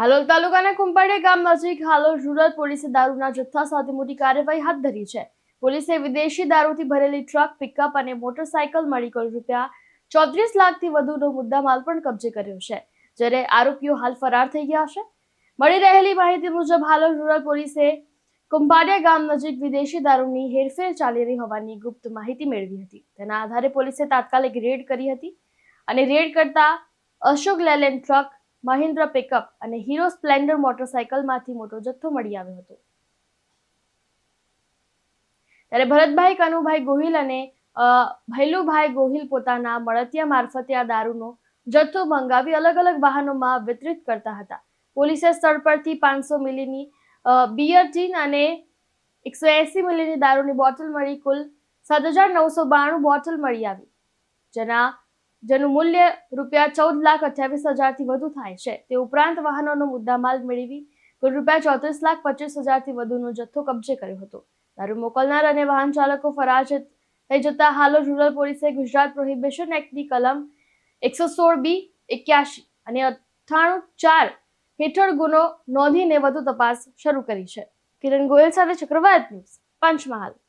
હાલોલ તાલુકાના કુંપાડિયા ગામ નજીક હાલોલ રૂરલ પોલીસે દારૂના જથ્થા સાથે મોટી કાર્યવાહી હાથ ધરી છે. પોલીસે વિદેશી દારૂથી ભરેલી ટ્રક, પિકઅપ અને મોટરસાયકલ મળી કુલ રૂપિયા ચોત્રીસ લાખથી વધુનો મુદ્દામાલ પણ કબજે કર્યો છે, જ્યારે આરોપીઓ હાલ ફરાર થઈ ગયા છે. મળી રહેલી માહિતી મુજબ હાલોલ રૂરલ પોલીસે કુંભાડિયા ગામ નજીક વિદેશી દારૂની હેરફેર ચાલી રહી હોવાની ગુપ્ત માહિતી મેળવી હતી. તેના આધારે પોલીસે તાત્કાલિક રેડ કરી હતી અને રેડ કરતા Ashok Leyland truck Mahindra pickup અને હીરો સ્પ્લેન્ડર મોટરસાયકલમાંથી મોટો જથ્થો મળી આવ્યો હતો. ત્યારે ભરતભાઈ કનુભાઈ ગોહિલ અને ભૈલુભાઈ ગોહિલ પોતાના મળતિયા મારફતે આ દારૂનો જથ્થો મંગાવી અલગ અલગ વાહનોમાં વિતરિત કરતા હતા. પોલીસે સ્થળ પરથી પાંચસો મિલીની બિયર ટીન અને એકસો એસી મિલીની દારૂની બોટલ મળી કુલ સાત હજાર નવસો બાણું બોટલ મળી આવી. જેના જેનું મૂલ્ય રૂપિયા ચૌદ લાખ અઠ્યાવીસ હજારથી વધુ થાય છે. તે ઉપરાંત વાહનોનો મુદ્દામાલ મેળવી કુલ રૂપિયા ચોત્રીસ લાખ પચીસ હજારથી વધુનો જથ્થો કબજે કર્યો હતો. દારૂ મોકલનાર અને વાહન ચાલકો ફરાર થઈ જતા હાલો રૂરલ પોલીસે ગુજરાત પ્રોહિબિશન એક્ટની કલમ એકસો સોળ બી એક્યાસી અને અઠ્ઠાણું ચાર હેઠળ ગુનો નોંધીને વધુ તપાસ શરૂ કરી છે. કિરણ ગોયલ સાથે ચક્રવાત ન્યૂઝ પંચમહાલ.